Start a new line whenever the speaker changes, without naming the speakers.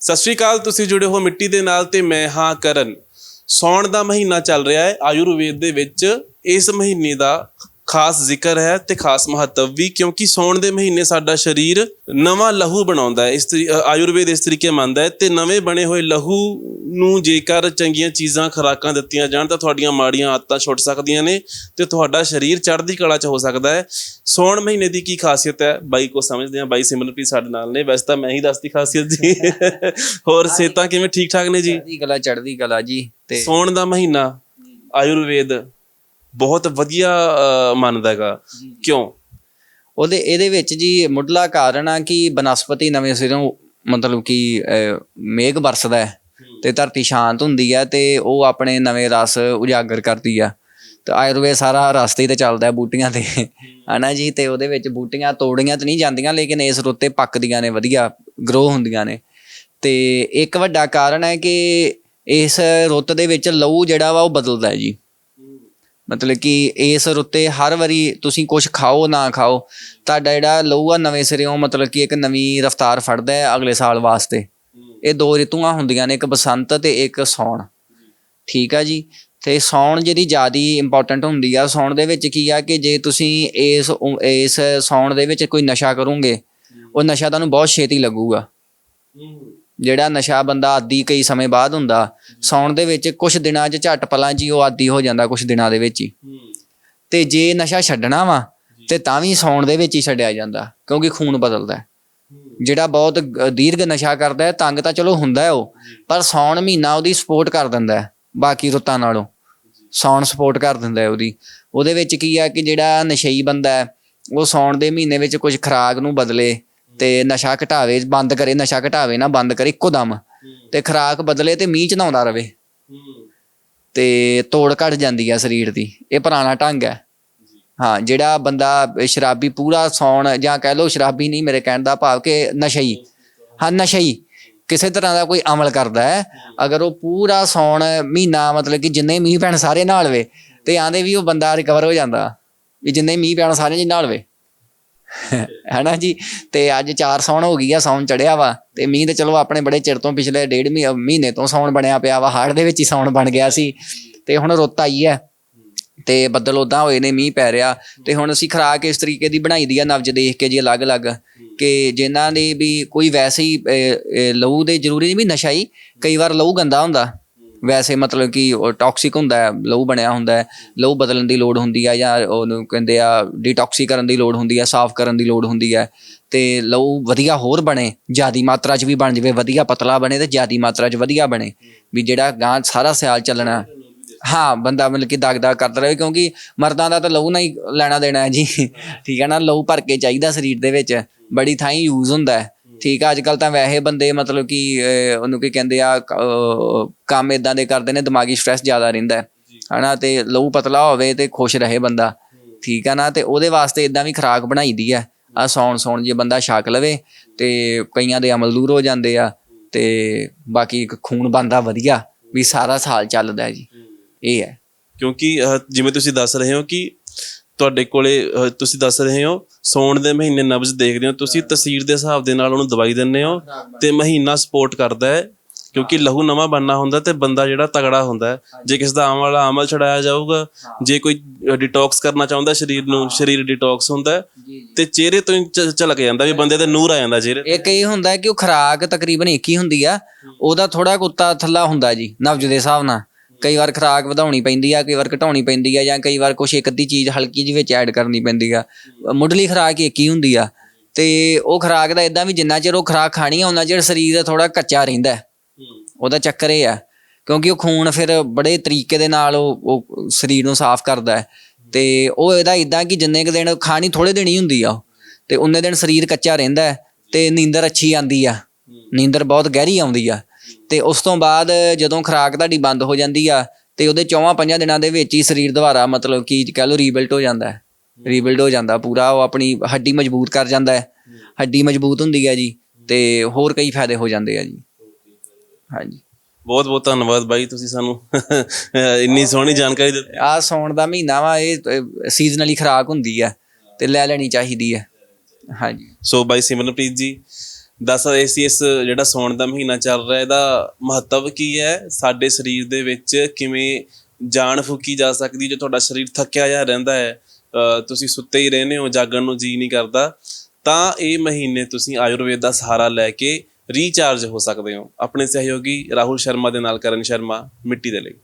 ਸਤਿ ਸ਼੍ਰੀ ਅਕਾਲ, ਤੁਸੀਂ ਜੁੜੇ ਹੋ ਮਿੱਟੀ ਦੇ ਨਾਲ ਤੇ ਮੈਂ ਹਾਂ ਕਰਨ। ਸੌਣ ਦਾ ਮਹੀਨਾ ਚੱਲ ਰਿਹਾ ਹੈ। ਆਯੁਰਵੇਦ ਦੇ ਵਿੱਚ ਇਸ ਮਹੀਨੇ ਦਾ ਖਾਸ ਜ਼ਿਕਰ ਹੈ ਤੇ ਖਾਸ ਮਹੱਤਵ ਵੀ ਕਿਉਂਕਿ ਸੌਣ ਦੇ ਮਹੀਨੇ ਸਾਡਾ ਸਰੀਰ ਨਵਾਂ ਲਹੂ ਬਣਾਉਂਦਾ ਹੈ। ਇਸ ਆਯੁਰਵੇਦ ਇਸ ਤਰੀਕੇ ਮੰਨਦਾ ਹੈ ਤੇ ਨਵੇਂ ਬਣੇ ਹੋਏ ਲਹੂ ਨੂੰ ਜੇਕਰ ਚੰਗੀਆਂ ਚੀਜ਼ਾਂ ਖੁਰਾਕਾਂ ਦਿੱਤੀਆਂ ਜਾਣ ਤਾਂ ਤੁਹਾਡੀਆਂ ਮਾੜੀਆਂ ਆਦਤਾਂ ਛੁੱਟ ਸਕਦੀਆਂ ਨੇ ਤੇ ਤੁਹਾਡਾ ਸਰੀਰ ਚੜ੍ਹਦੀ ਕਲਾ 'ਚ ਹੋ ਸਕਦਾ ਹੈ। ਸੌਣ ਮਹੀਨੇ ਦੀ ਕੀ ਖਾਸੀਅਤ ਹੈ? ਬਾਈ ਕੋ ਸਮਝਦੇ ਹਾਂ ਬਾਈ ਸਿਮਰਨਪ੍ਰੀਤ ਸਾਡੇ ਨਾਲ ਨੇ। ਵੈਸੇ ਤਾਂ ਮੈਂ ਹੀ ਦੱਸਦੀ ਖਾਸੀਅਤ ਜੀ। ਹੋਰ ਸਿਹਤਾਂ ਕਿਵੇਂ? ਠੀਕ ਠਾਕ ਨੇ ਜੀ?
ਚੜ੍ਹਦੀ ਕਲਾ ਚੜ੍ਹਦੀ ਕਲਾ ਜੀ ਤੇ
ਸੌਣ ਦਾ ਮਹੀਨਾ ਆਯੁਰਵੇਦ। ਬਹੁਤ ਵਧੀਆ ਮੰਨਦਾ ਹੈਗਾ। ਕਿਉਂ?
ਉਹਦੇ ਇਹਦੇ ਵਿੱਚ ਜੀ ਮੁੱਢਲਾ ਕਾਰਨ ਆ ਕਿ ਬਨਸਪਤੀ ਨਵੇਂ ਸਿਰੋਂ ਮਤਲਬ ਕਿ ਅਹ, ਮੇਘ ਵਰਸਦਾ ਹੈ ਤੇ ਧਰਤੀ ਸ਼ਾਂਤ ਹੁੰਦੀ ਹੈ ਤੇ ਉਹ ਆਪਣੇ ਨਵੇਂ ਰਸ ਉਜਾਗਰ ਕਰਦੀ ਆ। ਤੇ ਆਯੁਰਵੇਦ ਸਾਰਾ ਰਸਤੇ ਤੇ ਚੱਲਦਾ ਹੈ ਬੂਟੀਆਂ ਤੇ। ਹਨਾ ਜੀ? ਤੇ ਉਹਦੇ ਵਿੱਚ ਬੂਟੀਆਂ ਤੋੜੀਆਂ ਤਾਂ ਨਹੀਂ ਜਾਂਦੀਆਂ ਲੇਕਿਨ ਇਸ ਰੁੱਤੇ ਪੱਕਦੀਆਂ ਨੇ ਵਧੀਆ ਗਰੋ ਹੁੰਦੀਆਂ ਨੇ। ਤੇ ਇੱਕ ਵੱਡਾ ਕਾਰਨ ਹੈ ਕਿ ਇਸ ਰੁੱਤ ਦੇ ਵਿੱਚ ਲਹੂ ਜਿਹੜਾ ਵਾ ਉਹ ਬਦਲਦਾ ਹੈ ਜੀ। ਮਤਲਬ ਕਿ ਇਸ ਰੁੱਤੇ ਹਰ ਵਾਰੀ ਤੁਸੀਂ ਕੁਝ ਖਾਓ ਨਾ ਖਾਓ, ਤੁਹਾਡਾ ਜਿਹੜਾ ਲਹੂ ਆ ਨਵੇਂ ਸਿਰਿਓਂ ਮਤਲਬ ਕਿ ਇੱਕ ਨਵੀਂ ਰਫ਼ਤਾਰ ਫੜਦਾ ਹੈ ਅਗਲੇ ਸਾਲ ਵਾਸਤੇ। ਇਹ ਦੋ ਰਿਤੂਆਂ ਹੁੰਦੀਆਂ ਨੇ, ਇੱਕ ਬਸੰਤ ਤੇ ਇੱਕ ਸੌਣ ਠੀਕ ਆ ਜੀ? ਤੇ ਸੌਣ ਜਿਹੜੀ ਜਿਆਦੀ ਇੰਪੋਰਟੈਂਟ ਹੁੰਦੀ ਆ ਸੌਣ ਦੇ ਵਿੱਚ ਕੀ ਆ ਕਿ ਜੇ ਤੁਸੀਂ ਇਸ ਉ- ਇਸ ਸੌਣ ਦੇ ਵਿੱਚ ਕੋਈ ਨਸ਼ਾ ਕਰੋਗੇ, ਉਹ ਨਸ਼ਾ ਤੁਹਾਨੂੰ ਬਹੁਤ ਛੇਤੀ ਲੱਗੂਗਾ। ਜਿਹੜਾ ਨਸ਼ਾ ਬੰਦਾ ਆਦੀ ਕਈ ਸਮੇਂ ਬਾਅਦ ਹੁੰਦਾ, ਸੌਣ ਦੇ ਵਿੱਚ ਕੁਝ ਦਿਨਾਂ 'ਚ ਝੱਟ ਪਲਾਂ 'ਚ ਹੀ ਉਹ ਆਦੀ ਹੋ ਜਾਂਦਾ ਕੁਝ ਦਿਨਾਂ ਦੇ ਵਿੱਚ ਹੀ। ਤੇ ਜੇ ਨਸ਼ਾ ਛੱਡਣਾ ਵਾ, ਤੇ ਤਾਂ ਵੀ ਸੌਣ ਦੇ ਵਿੱਚ ਹੀ ਛੱਡਿਆ ਜਾਂਦਾ, ਕਿਉਂਕਿ ਖੂਨ ਬਦਲਦਾ ਜਿਹੜਾ ਬਹੁਤ ਦੀਰਘ ਨਸ਼ਾ ਕਰਦਾ ਹੈ, ਤੰਗ ਤਾਂ ਚਲੋ ਹੁੰਦਾ ਹੈ ਉਹ, ਪਰ ਸੌਣ ਮਹੀਨਾ ਉਹਦੀ ਸਪੋਰਟ ਕਰ ਦਿੰਦਾ ਹੈ, ਬਾਕੀ ਰੁੱਤਾਂ ਨਾਲੋਂ। ਸੌਣ ਸਪੋਰਟ ਕਰ ਦਿੰਦਾ ਹੈ ਉਹਦੀ। ਉਹਦੇ ਵਿੱਚ ਕੀ ਆ ਕਿ ਜਿਹੜਾ ਨਸ਼ਈ ਬੰਦਾ ਹੈ, ਉਹ ਸੌਣ ਦੇ ਮਹੀਨੇ ਵਿੱਚ ਕੁਝ ਖੁਰਾਕ ਨੂੰ ਬਦਲੇ ਤੇ ਨਸ਼ਾ ਘਟਾਵੇ, ਬੰਦ ਕਰੇ, ਨਸ਼ਾ ਘਟਾਵੇ ਨਾ, ਬੰਦ ਕਰੇ ਇੱਕੋ ਦਮ। ਤੇ ਖੁਰਾਕ ਬਦਲੇ ਤੇ ਮੀਂਹ ਚ ਨਹਾਉਂਦਾ ਰਵੇ। ਤੇ ਤੋੜ ਘਟ ਜਾਂਦੀ ਆ ਸਰੀਰ ਦੀ। ਇਹ ਪੁਰਾਣਾ ਢੰਗ ਹੈ। ਹਾਂ, ਜਿਹੜਾ ਬੰਦਾ ਸ਼ਰਾਬੀ ਪੂਰਾ ਸੌਣ ਜਾਂ ਕਹਿ ਲਓ ਸ਼ਰਾਬੀ ਨਹੀਂ, ਮੇਰੇ ਕਹਿਣ ਦਾ ਭਾਵ ਕਿ ਨਸ਼ਈ। ਹਾਂ, ਨਸ਼ਈ। ਕਿਸੇ ਤਰ੍ਹਾਂ ਦਾ ਕੋਈ ਅਮਲ ਕਰਦਾ ਹੈ। ਅਗਰ ਉਹ ਪੂਰਾ ਸੌਣ ਮਹੀਨਾ, ਮਤਲਬ ਕਿ ਜਿੰਨੇ ਮੀਂਹ ਪੈਣ ਸਾਰੇ ਨਾਲ ਵੇ, ਤੇ ਆਂਦੇ ਵੀ ਉਹ ਬੰਦਾ ਰਿਕਵਰ ਹੋ ਜਾਂਦਾ। ਵੀ ਜਿੰਨੇ ਮੀਂਹ ਪੈਣ ਸਾਰੇ ਜੀ ਨਾਲ ਵੇ। ਹੈਨਾ ਜੀ? ਤੇ ਅੱਜ 4 ਸੌਣ ਹੋ ਗਈ ਆ ਸੌਣ ਚੜਿਆ ਵਾ। ਤੇ ਮੀਂਹ ਤੇ ਚਲੋ ਆਪਣੇ ਬੜੇ ਚਿਰ ਤੋਂ ਪਿਛਲੇ ਡੇਢ ਮਹੀ- ਮਹੀਨੇ ਤੋਂ ਸੌਣ ਬਣਿਆ ਪਿਆ ਵਾ। ਹਾੜ ਦੇ ਵਿੱਚ ਹੀ ਸੌਣ ਬਣ ਗਿਆ ਸੀ। ਤੇ ਹੁਣ ਰੁੱਤ ਆਈ ਹੈ ਤੇ ਬੱਦਲ ਉਦਾਂ ਹੋਏ ਨੇ, ਮੀਂਹ ਪੈ ਰਿਹਾ। ਤੇ ਹੁਣ ਅਸੀਂ ਖਰਾਕ ਇਸ ਤਰੀਕੇ ਦੀ ਬਣਾਈ ਦੀ ਆ, ਨਵਜ ਦੇਖ ਕੇ ਜੀ, ਅਲੱਗ-ਅਲੱਗ। ਕਿ ਜਿਨ੍ਹਾਂ ਦੇ ਵੀ ਕੋਈ ਵੈਸੇ ਹੀ ਲਹੂ ਦੇ ਜ਼ਰੂਰੀ ਨਹੀਂ ਵੀ ਨਸ਼ਾ ਹੀ, ਕਈ ਵਾਰ ਲਹੂ ਗੰਦਾ ਹੁੰਦਾ। ਵੈਸੇ ਮਤਲਬ ਕਿ ਟੌਕਸਿਕ ਹੁੰਦਾ ਹੈ, ਲਹੂ ਬਣਿਆ ਹੁੰਦਾ ਹੈ, ਲਹੂ ਬਦਲਣ ਦੀ ਲੋੜ ਹੁੰਦੀ ਆ ਜਾਂ ਉਹਨੂੰ ਕਹਿੰਦੇ ਆ ਡੀਟੌਕਸੀ ਕਰਨ ਦੀ ਲੋੜ ਹੁੰਦੀ ਆ ਸਾਫ਼ ਕਰਨ ਦੀ ਲੋੜ ਹੁੰਦੀ ਹੈ ਤੇ ਲਹੂ ਵਧੀਆ ਹੋਰ ਬਣੇ, ਜਿਆਦੀ ਮਾਤਰਾ 'ਚ ਵੀ ਬਣ ਜਾਵੇ, ਵਧੀਆ ਪਤਲਾ ਬਣੇ ਤੇ ਜਿਆਦੀ ਮਾਤਰਾ 'ਚ ਵਧੀਆ ਬਣੇ, ਵੀ ਜਿਹੜਾ ਗਾਂ ਸਾਰਾ ਸਿਆਲ ਚੱਲਣਾ ਹਾਂ। ਬੰਦਾ ਮਤਲਬ ਕਿ ਦਗ ਕਰਦਾ ਰਹੇ ਕਿਉਂਕਿ ਮਰਦਾਂ ਦਾ ਤਾਂ ਲਹੂ ਨਹੀਂ ਲੈਣਾ ਦੇਣਾ ਹੈ ਜੀ। ਠੀਕ ਹੈ ਨਾ, ਲਹੂ ਭਰ ਕੇ ਚਾਹੀਦਾ ਸਰੀਰ ਦੇ ਵਿੱਚ, ਬੜੀ ਥਾਂ ਯੂਜ਼ ਹੁੰਦਾ ਹੈ। ਠੀਕ ਆ ਅੱਜ ਕੱਲ ਤਾਂ ਵੈਸੇ ਬੰਦੇ ਮਤਲਬ ਕਿ ਅਹ, ਉਹਨੂੰ ਕੀ ਕਹਿੰਦੇ ਆ ਕ- ਅਹ, ਕੰਮ ਇਦਾਂ ਦੇ ਕਰਦੇ ਨੇ ਦਿਮਾਗੀ ਸਟ੍ਰੈਸ ਜ਼ਿਆਦਾ ਰਹਿੰਦਾ ਹੈ। ਹਨਾ ਤੇ ਲਹੂ ਪਤਲਾ ਹੋਵੇ ਤੇ ਖੁਸ਼ ਰਹੇ ਬੰਦਾ। ਠੀਕ ਆ ਨਾ ਤੇ ਉਹਦੇ ਵਾਸਤੇ ਇਦਾਂ ਵੀ ਖੁਰਾਕ ਬਣਾਈ ਦੀ ਆ ਆ ਸੌਣ ਸੌਣ ਜੇ ਬੰਦਾ ਛਕ ਲਵੇ ਤੇ ਕਈਆਂ ਦੇ ਅਮਲ ਦੂਰ ਹੋ ਜਾਂਦੇ ਆ ਤੇ ਬਾਕੀ ਇੱਕ ਖੂਨ ਬੰਦਾ ਵਧੀਆ ਵੀ ਸਾਰਾ ਸਾਲ ਚੱਲਦਾ ਹੈ ਜੀ। ਇਹ ਹੈ।
ਕਿਉਂਕਿ ਜਿਵੇਂ ਤੁਸੀਂ ਦੱਸ ਰਹੇ ਹੋ ਕਿ ਤੁਹਾਡੇ ਕੋਲੇ ਤੁਸੀਂ ਦੱਸ ਰਹੇ ਹੋ ਸੌਣ ਦੇ ਮਹੀਨੇ ਨਬਜ਼ ਦੇਖਦੇ ਹੋ ਤੁਸੀਂ ਤਸਵੀਰ ਦੇ ਹਿਸਾਬ ਦੇ ਨਾਲ ਉਹਨੂੰ ਦਵਾਈ ਦਿੰਦੇ ਹੋ ਤੇ ਮਹੀਨਾ ਸਪੋਰਟ ਕਰਦਾ ਹੈ ਕਿਉਂਕਿ ਲਹੂ ਨਵਾਂ ਬਣਨਾ ਹੁੰਦਾ ਤੇ ਬੰਦਾ ਜਿਹੜਾ ਤਗੜਾ ਹੁੰਦਾ ਹੈ। ਜੇ ਕਿਸ ਦਾ ਆਮ ਵਾਲਾ ਅਮਲ ਛਡਾਇਆ ਜਾਊਗਾ ਜੇ ਕੋਈ ਡਿਟੌਕਸ ਕਰਨਾ ਚਾਹੁੰਦਾ ਸਰੀਰ ਨੂੰ ਸਰੀਰ ਡਿਟੌਕਸ ਹੁੰਦਾ ਹੈ ਤੇ ਚਿਹਰੇ ਤੋਂ ਹੀ ਝ- ਝਲਕ ਜਾਂਦਾ ਵੀ ਬੰਦੇ ਤੇ ਨੂਰ ਆ ਜਾਂਦਾ ਚਿਹਰੇ।
ਇੱਕ ਇਹ ਹੁੰਦਾ ਕਿ ਉਹ ਖਰਾਕ ਤਕਰੀਬਨ ਇੱਕ ਹੀ ਹੁੰਦੀ ਆ ਉਹਦਾ ਥੋੜਾ ਕੁੱਤਾ ਥੱਲਾ ਹੁੰਦਾ ਜੀ ਨਬਜ ਦੇ ਹਿਸਾਬ ਨਾਲ। ਕਈ ਵਾਰ ਖਰਾਕ ਵਧਾਉਣੀ ਪੈਂਦੀ ਆ, ਕਈ ਵਾਰ ਘਟਾਉਣੀ ਪੈਂਦੀ ਆ ਜਾਂ ਕਈ ਵਾਰ ਕੁਛ ਇੱਕ ਅੱਧੀ ਚੀਜ਼ ਹਲਕੀ ਜਿਹੀ ਵਿੱਚ ਐਡ ਕਰਨੀ ਪੈਂਦੀ ਆ। ਮੁੱਢਲੀ ਖਰਾਕ ਇੱਕ ਹੀ ਹੁੰਦੀ ਆ ਤੇ ਉਹ ਖਰਾਕ ਦਾ ਇਦਾਂ ਵੀ ਜਿੰਨਾ ਚਿਰ ਉਹ ਖਰਾਕ ਖਾਣੀ ਆ ਉਹਨਾਂ ਚਿਰ ਸਰੀਰ ਥੋੜਾ ਕੱਚਾ ਰਹਿੰਦਾ ਉਹਦਾ ਚੱਕਰ ਇਹ ਆ, ਕਿਉਂਕਿ ਉਹ ਖੂਨ ਫਿਰ ਬੜੇ ਤਰੀਕੇ ਦੇ ਨਾਲ ਉਹ ਉਹ ਸਰੀਰ ਨੂੰ ਸਾਫ਼ ਕਰਦਾ ਹੈ ਤੇ ਉਹ ਇਹਦਾ ਇਦਾਂ ਕਿ ਜਿੰਨੇ ਕੁ ਦਿਨ ਖਾਣੀ ਥੋੜੇ ਦਿਨ ਹੀ ਹੁੰਦੀ ਆ ਉਹ, ਤੇ ਉਹਨੇ ਦਿਨ ਸਰੀਰ ਕੱਚਾ ਰਹਿੰਦਾ ਹੈ ਤੇ ਨੀਂਦਰ ਅੱਛੀ ਆਂਦੀ ਆ, ਨੀਂਦਰ ਬਹੁਤ ਗਹਿਰੀ ਆਉਂਦੀ ਆ। ਤੇ ਉਸ ਤੋਂ ਬਾਅਦ ਜਦੋਂ ਖੁਰਾਕ ਤੁਹਾਡੀ ਬੰਦ ਹੋ ਜਾਂਦੀ ਆ ਤੇ ਉਹਦੇ ਚੌਵਾਂ ਪੰਜਾਂ ਦਿਨਾਂ ਦੇ ਵਿੱਚ ਹੀ ਸਰੀਰ ਦੁਬਾਰਾ ਮਤਲਬ ਕਿ ਕਹਿ ਲਓ ਰੀਬਿਲਟ ਹੋ ਜਾਂਦਾ ਹੈ। ਰੀਬਿਲਡ ਹੋ ਜਾਂਦਾ ਪੂਰਾ ਉਹ ਆਪਣੀ ਹੱਡੀ ਮਜ਼ਬੂਤ ਕਰ ਜਾਂਦਾ ਹੈ। ਹੱਡੀ ਮਜ਼ਬੂਤ ਹੁੰਦੀ ਹੈ ਜੀ ਤੇ ਹੋਰ ਕਈ ਫਾਇਦੇ ਹੋ ਜਾਂਦੇ ਆ ਜੀ। ਹਾਂਜੀ।
ਬਹੁਤ ਬਹੁਤ ਧੰਨਵਾਦ ਬਾਈ ਤੁਸੀਂ ਸਾਨੂੰ ਇੰਨੀ ਸੋਹਣੀ ਜਾਣਕਾਰੀ ਦਿੱਤੀ।
ਆ ਸੌਣ ਦਾ ਮਹੀਨਾ ਵਾ ਇਹ ਸੀਜ਼ਨਲੀ ਖਰਾਕ ਹੁੰਦੀ ਆ ਤੇ ਲੈ ਲੈਣੀ ਚਾਹੀਦੀ ਹੈ ਹਾਂਜੀ।
ਸੋ ਬਾਈ ਸਿਮਰਨਪ੍ਰੀਤ ਜੀ ਦੱਸ ਰਹੇ ਸੀ, ਇਸ ਜਿਹੜਾ ਸੌਣ ਦਾ ਮਹੀਨਾ ਚੱਲ ਰਿਹਾ, ਇਹਦਾ ਮਹੱਤਵ ਕੀ ਹੈ? ਸਾਡੇ ਸਰੀਰ ਦੇ ਵਿੱਚ ਕਿਵੇਂ ਜਾਨ ਫੂਕੀ ਜਾ ਸਕਦੀ ਜੇ ਤੁਹਾਡਾ ਸਰੀਰ ਥੱਕਿਆ ਜਾ ਰਹਿੰਦਾ ਹੈ ਤੁਸੀਂ ਸੁੱਤੇ ਹੀ ਰਹਿੰਦੇ ਹੋ, ਜਾਗਣ ਨੂੰ ਜੀ ਨਹੀਂ ਕਰਦਾ, ਤਾਂ ਇਹ ਮਹੀਨੇ ਤੁਸੀਂ ਆਯੁਰਵੇਦ ਦਾ ਸਹਾਰਾ ਲੈ ਕੇ ਰੀਚਾਰਜ ਹੋ ਸਕਦੇ ਹੋ। ਆਪਣੇ ਸਹਿਯੋਗੀ ਰਾਹੁਲ ਸ਼ਰਮਾ ਦੇ ਨਾਲ ਕਰਨ ਸ਼ਰਮਾ, ਮਿੱਟੀ ਦੇ ਲਈ।